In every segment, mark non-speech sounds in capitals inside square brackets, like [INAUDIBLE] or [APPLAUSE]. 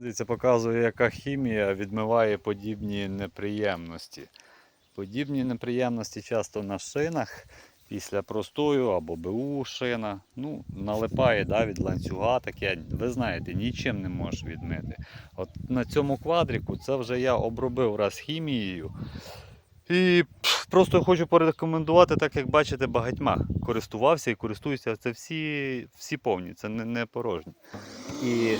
Дивіться, показує, яка хімія відмиває подібні неприємності. Подібні неприємності часто на шинах після простою або БУ шина. Ну, налипає да, від ланцюга таке. Ви знаєте, нічим не можеш відмити. От на цьому квадріку це вже я обробив раз хімією. І просто хочу порекомендувати, так як бачите, багатьма користувався і користуюся. Це всі, всі повні, це не, не порожні. І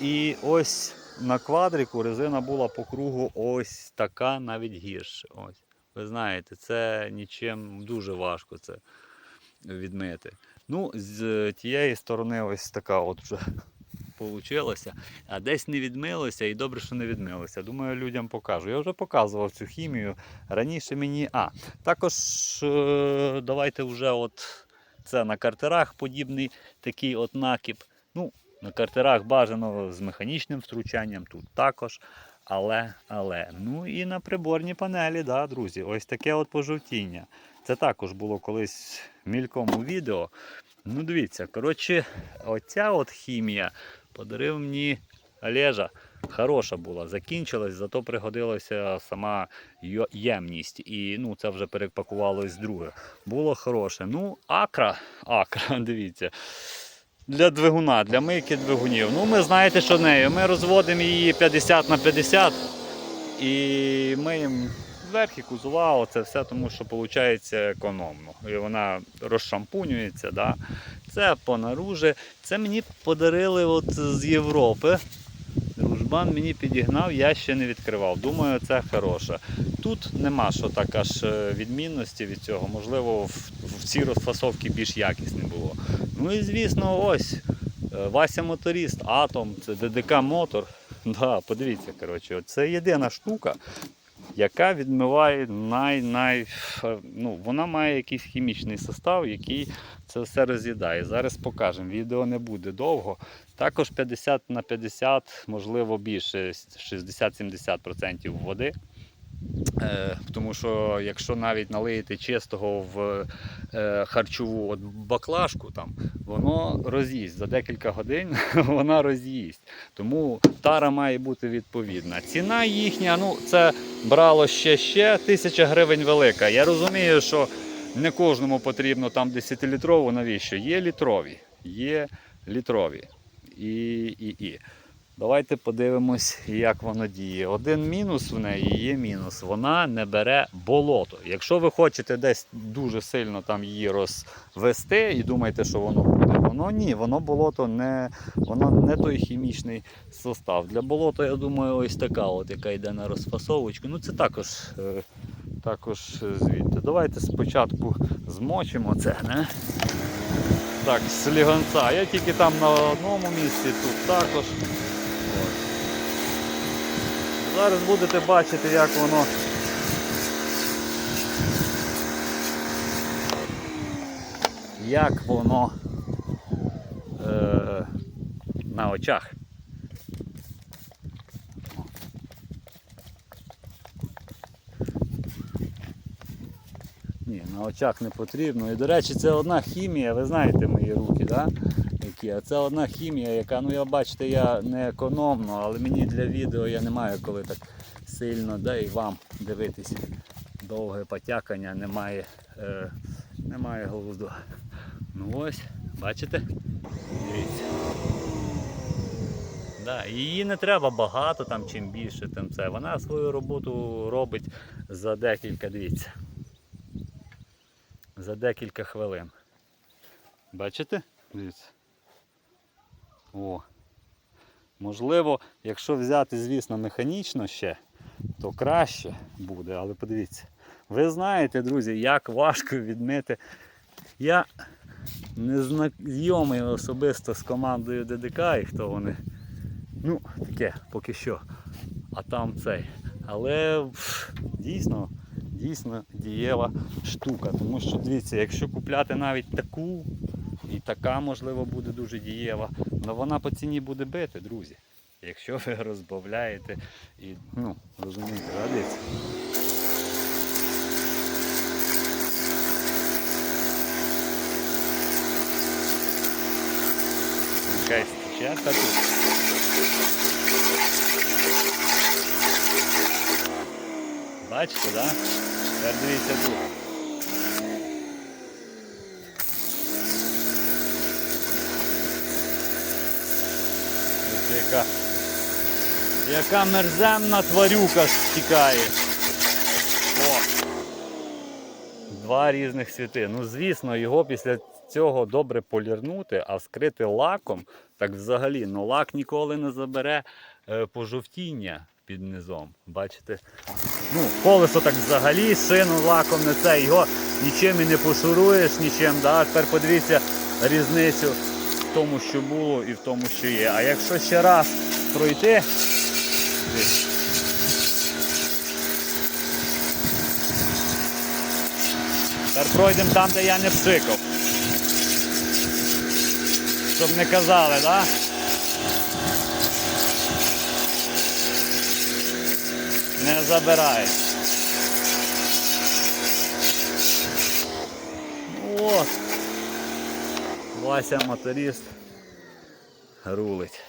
і ось на квадрику резина була по кругу ось така, навіть гірше. Ось. Ви знаєте, це нічим дуже важко це відмити. Ну, з тієї сторони ось така от вже получилося. А десь не відмилося, і добре, що не відмилося. Думаю, людям покажу. Я вже показував цю хімію. Раніше мені. А, також е, давайте вже от це на картерах подібний такий от накіп. Ну, на картерах бажано з механічним втручанням, тут також. Але, але. Ну і на приборній панелі, да, друзі, ось таке от пожовтіння. Це також було колись мільком у відео. Ну, дивіться, коротше, оця от хімія подарив мені Олежа. Хороша була, закінчилась, зато пригодилася сама ємність. І ну, це вже перепакувалось друге. Було хороше. Ну, акра, акра, [LAUGHS] дивіться. Для двигуна, для мийки двигунів. Ну, ми знаєте, що нею. Ми розводимо її 50 на 50 і миємо зверху кузова, оце все, тому що виходить економно. І вона розшампунюється. Да? Це понаружи. Це мені подарили от з Європи. Дружбан мені підігнав, я ще не відкривав. Думаю, це хороше. Тут нема що так аж е, відмінності від цього. Можливо, в, в цій розфасовці більш якісне було. Ну і звісно, ось е, Вася моторист, Атом, це ДДК мотор. [LAUGHS] Да, подивіться, коротше, це єдина штука, яка відмиває най-най. е, Ну, вона має якийсь хімічний состав, який це все роз'їдає. Зараз покажемо. Відео не буде довго. Також 50 на 50, можливо більше, 60-70% води. Е, тому що якщо навіть налиєте чистого в е, харчову от баклажку, там, воно роз'їсть. За декілька годин [LAUGHS] вона роз'їсть. Тому тара має бути відповідна. Ціна їхня, ну це брало ще ще тисяча гривень велика. Я розумію, що не кожному потрібно там 10-літрову, навіщо? Є літрові, є літрові. І, і, і. Давайте подивимось, як воно діє. Один мінус в неї є мінус. Вона не бере болото. Якщо ви хочете десь дуже сильно там її розвести і думаєте, що воно буде, воно ні, воно болото не, воно не той хімічний состав. Для болота, я думаю, ось така, от, яка йде на розфасовочку. Ну це також, е, також звідти. Давайте спочатку змочимо це. Не? Так, сліганця. Я тільки там на одному місці, тут також. Зараз будете бачити, як воно. Як воно е, на очах. Ні, на очах не потрібно. І до речі, це одна хімія, ви знаєте мої руки, да? А це одна хімія, яка, ну я бачите, я не економно, але мені для відео я не маю коли так сильно, да і вам дивитись. Довге потякання, немає, е, немає глузду. Ну ось, бачите? Дивіться. Да, її не треба багато, там чим більше, тим це. Вона свою роботу робить за декілька, дивіться. За декілька хвилин. Бачите? Дивіться. О. Можливо, якщо взяти, звісно, механічно ще, то краще буде, але подивіться. Ви знаєте, друзі, як важко відмити. Я не знайомий особисто з командою ДДК і хто вони. Ну, таке, поки що. А там цей. Але дійсно, дійсно дієва штука. Тому що дивіться, якщо купляти навіть таку, і така, можливо, буде дуже дієва, але вона по ціні буде бити, друзі. Якщо ви розбавляєте і, ну, розумієте, да, дивіться. Якась Щетка тут. Бачите, так? Да? Тепер дивіться тут. Ось яка, яка мерземна тварюка стікає. О! Два різних світи. Ну, звісно, його після цього добре полірнути, а вскрити лаком, так взагалі, ну лак ніколи не забере е, пожовтіння під низом. Бачите? Ну, колесо так взагалі, шину лаком не це, його нічим і не пошуруєш, нічим. Да? Тепер подивіться різницю в тому, що було і в тому, що є. А якщо ще раз пройти. Тепер пройдемо там, де я не пшикав. Щоб не казали, так? Не забирай. От. Вася моторист рулить.